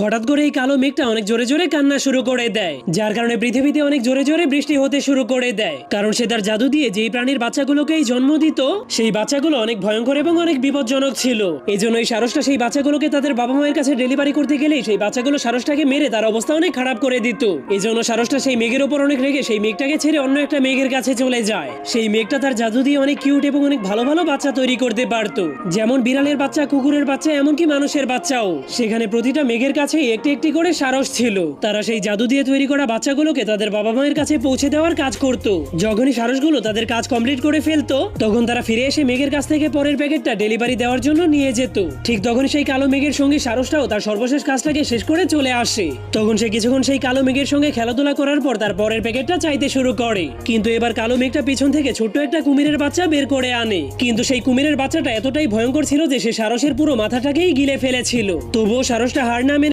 হঠাৎ করে এই কালো মেঘটা অনেক জোরে জোরে কান্না শুরু করে দেয়, যার কারণে পৃথিবীতে অনেক জোরে জোরে বৃষ্টি হতে শুরু করে দেয়। কারণ সে তার জাদু দিয়ে যেই প্রাণীর বাচ্চাগুলোকেই জন্ম দিত, সেই বাচ্চাগুলো অনেক ভয়ঙ্কর এবং অনেক বিপজ্জনক ছিল। এই জন্য এই সারসটা সেই বাচ্চাগুলোকে তাদের বাবা মায়ের কাছে ডেলিভারি করতে গেলেই সেই বাচ্চাগুলো সারসটাকে মেরে তার অবস্থা অনেক খারাপ করে দিত। এই জন্য সারসটা সেই মেঘের ওপর অনেক রেগে সেই মেঘটাকে ছেড়ে অন্য একটা মেঘের কাছে চলে যায়। সেই মেঘটা তার জাদু দিয়ে অনেক কিউট এবং অনেক ভালো ভালো বাচ্চা তৈরি করতে পারতো। যেমন বিড়ালের বাচ্চা, কুকুরের বাচ্চা, এমনকি মানুষের বাচ্চাও। সেখানে প্রতিটা মেঘের কাছে একটি একটি করে সারস ছিল। তারা সেই জাদু দিয়ে তৈরি করা বাচ্চাগুলোকে তাদের বাবা মায়ের কাছে পৌঁছে দেওয়ার কাজ করত। যখনই সারসগুলো তাদের কাজ কমপ্লিট করে ফেলতো, তখন তারা ফিরে এসে মেঘের কাছ থেকে পরের প্যাকেটটা ডেলিভারি দেওয়ার জন্য নিয়ে যেত। ঠিক তখনই সেই কালো মেঘের সঙ্গে সারসটাও তার সর্বশেষ কাজটাকে শেষ করে চলে আসে। তখন সে কিছুক্ষণ সেই কালো মেঘের সঙ্গে খেলাধুলা করার পর তার পরের প্যাকেটটা চাইতে শুরু করে। কিন্তু এবার কালো মেঘটা পিছন থেকে ছোট্ট একটা কুমিরের বাচ্চা বের করে আনে। কিন্তু সেই কুমিরের বাচ্চাটা এতটাই ভয়ঙ্কর ছিল যে সে সারসের পুরো মাথাটাকেই গিলে ফেলেছিল। তবুও সারসটা হার না